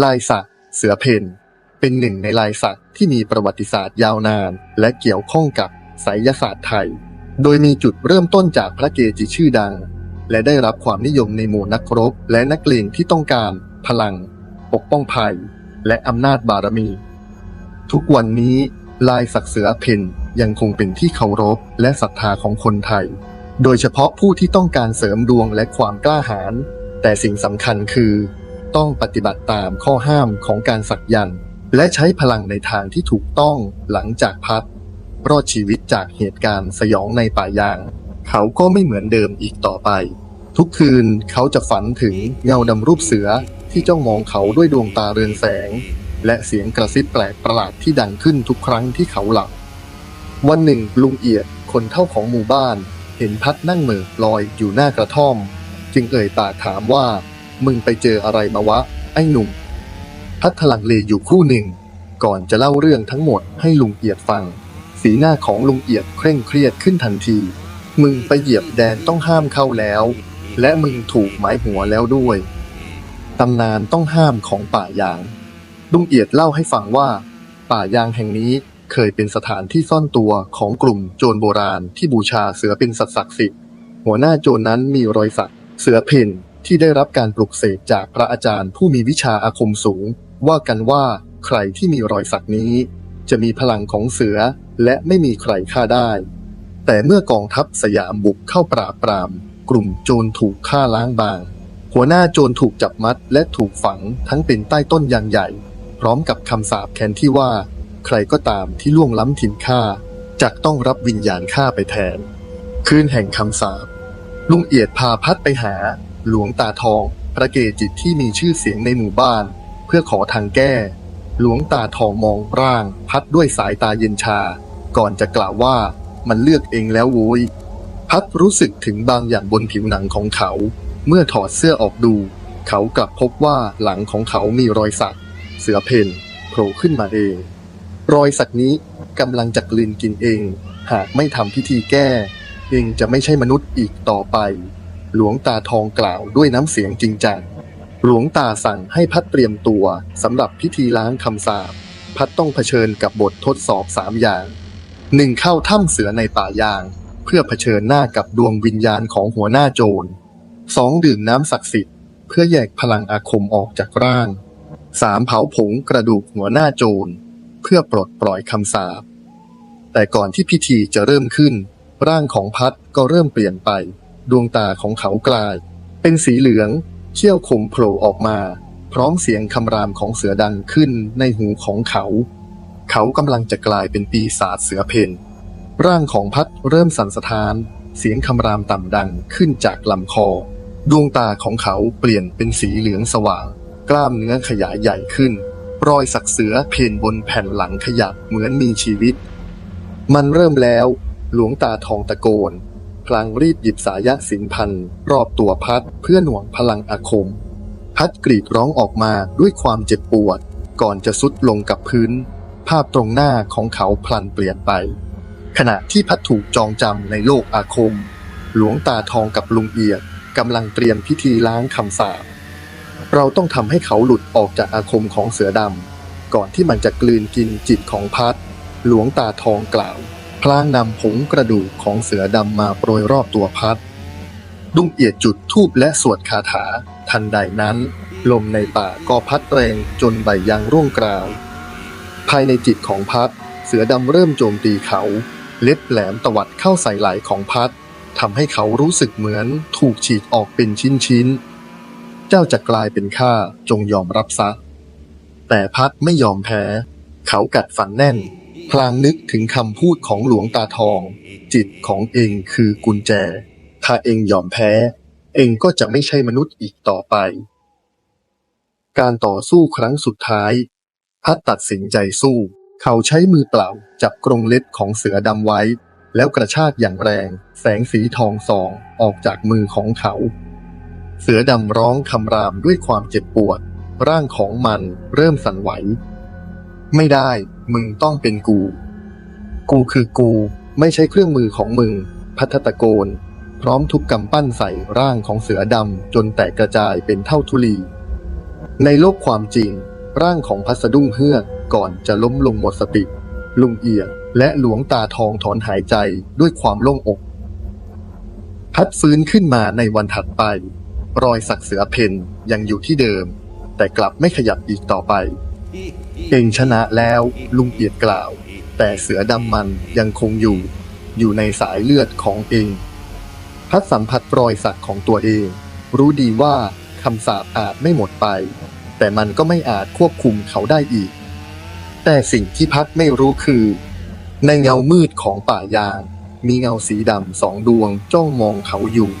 ลายสักเสือเพนเป็นหนึ่งในลายสักที่มีประวัติศาสตร์ยาวนาน และเกี่ยวข้องกับไสยศาสตร์ไทย โดยมีจุดเริ่มต้นจากพระเกจิชื่อดัง และได้รับความนิยมในหมู่นักรบ และนักเลงที่ต้องการ พลัง ปกป้องภัย และอำนาจบารมี ทุกวันนี้ลายสักเสือเพนยังคงเป็นที่เคารพและศรัทธาของคนไทย โดยเฉพาะผู้ที่ต้องการเสริมดวงและความกล้าหาญแต่สิ่งสำคัญคือ ต้องปฏิบัติตามข้อห้ามของการสักยันต์และใช้พลังในทางที่ถูกต้องหลังจากพัด รอดชีวิตจากเหตุการณ์สยองในป่ายาง เขาก็ไม่เหมือนเดิมอีกต่อไป ทุกคืนเขาจะฝันถึงเงาดำรูปเสือที่จ้องมองเขาด้วยดวงตาเรืองแสง และเสียงกระซิบแปลกประหลาดที่ดังขึ้นทุกครั้งที่เขาหลับวันหนึ่งลุงเอียดคนเท่าของหมู่บ้าน เห็นพัดนั่งเหม่อลอยอยู่หน้ากระท่อม จึงเอ่ยปากถามว่า มึงไปเจออะไรมาวะ ไอ้หนุ่ม พัดถลังเลอยู่ครู่หนึ่ง ก่อนจะเล่าเรื่องทั้งหมดให้ลุงเอียดฟัง สีหน้าของลุงเอียดเคร่งเครียดขึ้นทันที มึงไปเหยียบแดนต้องห้ามเข้าแล้ว และมึงถูกหมายหัวแล้วด้วยตำนานต้องห้ามของป่ายาง ลุงเอียดเล่าให้ฟังว่า ป่ายางแห่งนี้เคยเป็นสถานที่ซ่อนตัวของกลุ่มโจรโบราณที่บูชาเสือเป็นสัตว์ศักดิ์สิทธิ์ หัวหน้าโจรนั้นมีรอยสัก เสือเพ่น ที่ได้รับการปลุกเสกจากพระอาจารย์ผู้มีวิชาอาคมสูง ว่ากันว่าใครที่มีรอยสักนี้ จะมีพลังของเสือและไม่มีใครฆ่าได้ แต่เมื่อกองทัพสยามบุกเข้าปราบปราม กลุ่มโจรถูกฆ่าล้างบาง หัวหน้าโจรถูกจับมัดและถูกฝังทั้งเป็นใต้ต้นยางใหญ่ พร้อมกับคำสาปแค้นที่ว่า ใครก็ตามที่ล่วงล้ำถิ่นข้าจักต้องรับวิญญาณข้าไปแทน คืนแห่งคำสาปลุงเอียดพาพัดไปหา หลวงตาทอง พระเกจิที่มีชื่อเสียงในหมู่บ้าน เพื่อขอทางแก้ หลวงตาทองมองร่าง พัดด้วยสายตาเย็นชา ก่อนจะกล่าวว่ามันเลือกเองแล้วโว้ย พัดรู้สึกถึงบางอย่างบนผิวหนังของเขา เมื่อถอดเสื้อออกดู เขากลับพบว่าหลังของเขามีรอยสัก เสือเพนโผล่ขึ้นมาเอง รอยสักนี้กำลังจะกลืนกินเอง หากไม่ทำพิธีแก้ เองจะไม่ใช่มนุษย์อีกต่อไป หลวงตาทองกล่าวด้วยน้ำเสียงจริงจัง หลวงตาสั่งให้พัดเตรียมตัวสำหรับพิธีล้างคำสาปพัดต้องเผชิญกับบททดสอบสามอย่างหนึ่งเข้าถ้ำเสือในป่ายาง เพื่อเผชิญหน้ากับดวงวิญญาณของหัวหน้าโจรสองดื่มน้ำศักดิ์สิทธิ์เพื่อแยกพลังอาคมออกจากร่างสามเผาผงกระดูกหัวหน้าโจรเพื่อปลดปล่อยคำสาปแต่ก่อนที่พิธีจะเริ่มขึ้น ร่างของพัดก็เริ่มเปลี่ยนไป ดวงตาของเขากลาย เป็นสีเหลือง เชี่ยวคมโผล่ออกมา พร้อมเสียงคำรามของเสือดังขึ้นในหูของเขา เขากำลังจะกลายเป็นปีศาจเสือเพนร่างของพัดเริ่มสั่นสะท้าน เสียงคำรามต่ำดังขึ้นจากลำคอ ดวงตาของเขาเปลี่ยนเป็นสีเหลืองสว่าง กล้ามเนื้อขยายใหญ่ขึ้น รอยสักเสือเพนบนแผ่นหลังขยับเหมือนมีชีวิต มันเริ่มแล้ว หลวงตาทองตะโกน พลางรีบหยิบสายะสินพันรอบตัวพัดเพื่อหน่วงพลังอาคม พัดกรีดร้องออกมาด้วยความเจ็บปวด ก่อนจะสุดลงกับพื้น ภาพตรงหน้าของเขาพลันเปลี่ยนไป ขณะที่พัดถูกจองจำในโลกอาคม หลวงตาทองกับลุงเอียดกำลังเตรียมพิธีล้างคำสาปเราต้องทำให้เขาหลุดออกจากอาคมของเสือดำก่อนที่มันจะกลืนกินจิตของพัด หลวงตาทองกล่าว พลางนำผงกระดูกของเสือดำมาโปรยรอบตัวพัด ดุ้งเอียดจุดทูบและสวดคาถา ทันใดนั้น ลมในป่าก็พัดแรงจนใบยางร่วงกราว ภายในจิตของพัด เสือดำเริ่มโจมตีเขา เล็บแหลมตวัดเข้าใส่ไหล่ของพัดทำให้เขารู้สึกเหมือนถูกฉีกออกเป็นชิ้นๆ เจ้าจะกลายเป็นข้าจงยอมรับซะ แต่พัดไม่ยอมแพ้ เขากัดฟันแน่น พลางนึกถึงคำพูดของหลวงตาทอง จิตของเองคือกุญแจ ถ้าเองยอมแพ้ เองก็จะไม่ใช่มนุษย์อีกต่อไป การต่อสู้ครั้งสุดท้าย พัดตัดสินใจสู้ เขาใช้มือเปล่าจับกรงเล็บของเสือดำไว้ แล้วกระชากอย่างแรง แสงสีทองส่องออกจากมือของเขา เสือดำร้องคำรามด้วยความเจ็บปวด ร่างของมันเริ่มสั่นไหว ไม่ได้ มึงต้องเป็นกู กูคือกู ไม่ใช่เครื่องมือของมึง พัทตะโกน พร้อมทุบกำปั้นใส่ร่างของเสือดำจนแตกกระจายเป็นเท่าทุลี ในโลกความจริง ร่างของพัสดุ้งเฮือกก่อนจะล้มลงหมดสติ ลุงเอียดและหลวงตาทองถอนหายใจด้วยความโล่งอก พัดฟื้นขึ้นมาในวันถัดไป รอยสักเสือเพนยังอยู่ที่เดิม แต่กลับไม่ขยับอีกต่อไป เองชนะแล้วลุงเอียดกล่าว แต่เสือดำมันยังคงอยู่ อยู่ในสายเลือดของเองพัดสัมผัสรอยสักของตัวเอง รู้ดีว่าคำสาปอาจไม่หมดไป แต่มันก็ไม่อาจควบคุมเขาได้อีก แต่สิ่งที่พัดไม่รู้คือ ในเงามืดของป่ายาง มีเงาสีดำสองดวงจ้องมองเขาอยู่